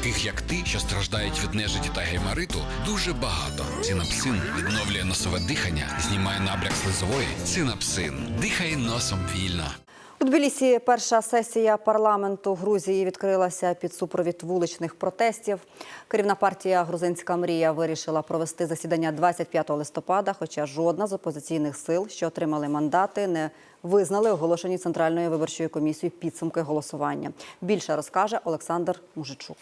таких як ти, що страждають від нежиті та геймариту, дуже багато. Цинапсин відновлює носове дихання, знімає набряк слизової. Цинапсин. Дихай носом вільно. У Тбілісі перша сесія парламенту Грузії відкрилася під супровід вуличних протестів. Керівна партія Грузинська мрія вирішила провести засідання 25 листопада, хоча жодна з опозиційних сил, що отримали мандати, не визнали оголошені Центральною виборчою комісією підсумки голосування. Більше розкаже Олександр Мужичук.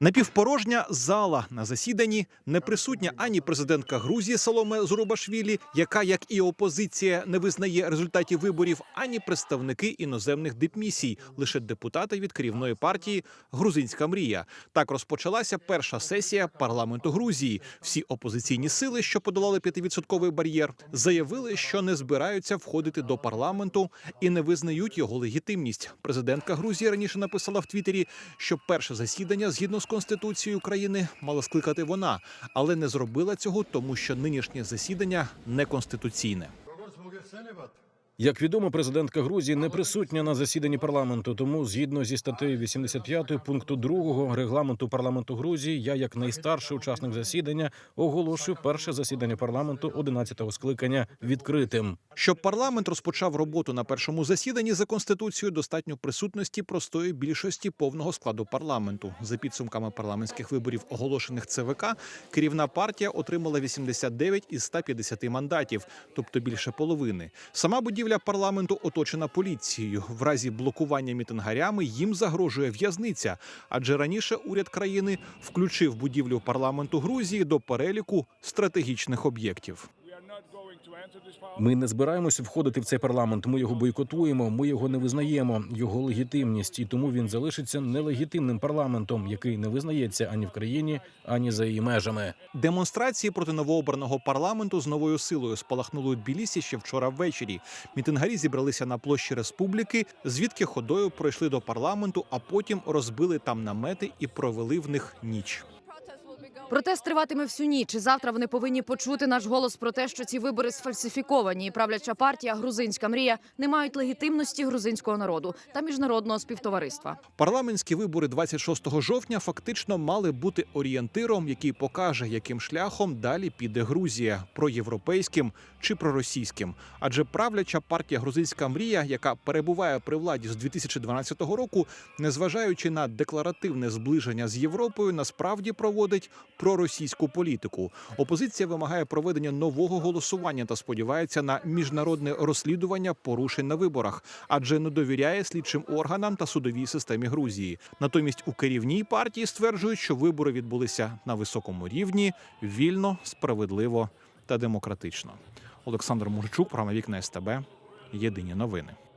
Напівпорожня зала на засіданні не присутня ані президентка Грузії Соломе Зурубашвілі, яка, як і опозиція, не визнає результатів виборів, ані представники іноземних дипмісій, лише депутати від керівної партії Грузинська мрія. Так розпочалася перша сесія парламенту Грузії. Всі опозиційні сили, що подолали п'ятивідсотковий бар'єр, заявили, що не збираються входити до парламенту і не визнають його легітимність. Президентка Грузії раніше написала в Твіттері, що перше засідання згідно з конституцією України мала скликати вона, але не зробила цього, тому що нинішнє засідання неконституційне. Як відомо, президентка Грузії не присутня на засіданні парламенту. Тому, згідно зі статтею 85 пункту 2 регламенту парламенту Грузії, я, як найстарший учасник засідання, оголошую перше засідання парламенту 11-го скликання відкритим. Щоб парламент розпочав роботу на першому засіданні за конституцією, достатньо присутності простої більшості повного складу парламенту. За підсумками парламентських виборів, оголошених ЦВК, керівна партія отримала 89 із 150 мандатів, тобто більше половини. Сама будівля парламенту оточена поліцією. В разі блокування мітингарями їм загрожує в'язниця, адже раніше уряд країни включив будівлю парламенту Грузії до переліку стратегічних об'єктів. Ми не збираємося входити в цей парламент. Ми його бойкотуємо. Ми його не визнаємо. Його легітимність, і тому він залишиться нелегітимним парламентом, який не визнається ані в країні, ані за її межами. Демонстрації проти новообраного парламенту з новою силою спалахнули у Тбілісі ще вчора ввечері. Мітингарі зібралися на площі республіки, звідки ходою пройшли до парламенту, а потім розбили там намети і провели в них ніч. Протест триватиме всю ніч. І Завтра вони повинні почути наш голос про те, що ці вибори сфальсифіковані. І правляча партія Грузинська мрія не мають легітимності грузинського народу та міжнародного співтовариства. Парламентські вибори 26 жовтня фактично мали бути орієнтиром, який покаже, яким шляхом далі піде Грузія проєвропейським чи проросійським. Адже правляча партія Грузинська мрія, яка перебуває при владі з 2012 року, незважаючи на декларативне зближення з Європою, насправді проводить проросійську політику. Опозиція вимагає проведення нового голосування та сподівається на міжнародне розслідування порушень на виборах, адже не довіряє слідчим органам та судовій системі Грузії. Натомість у керівній партії стверджують, що вибори відбулися на високому рівні, вільно, справедливо та демократично. Олександр Мужичук, програма Вікна СТБ. Єдині новини.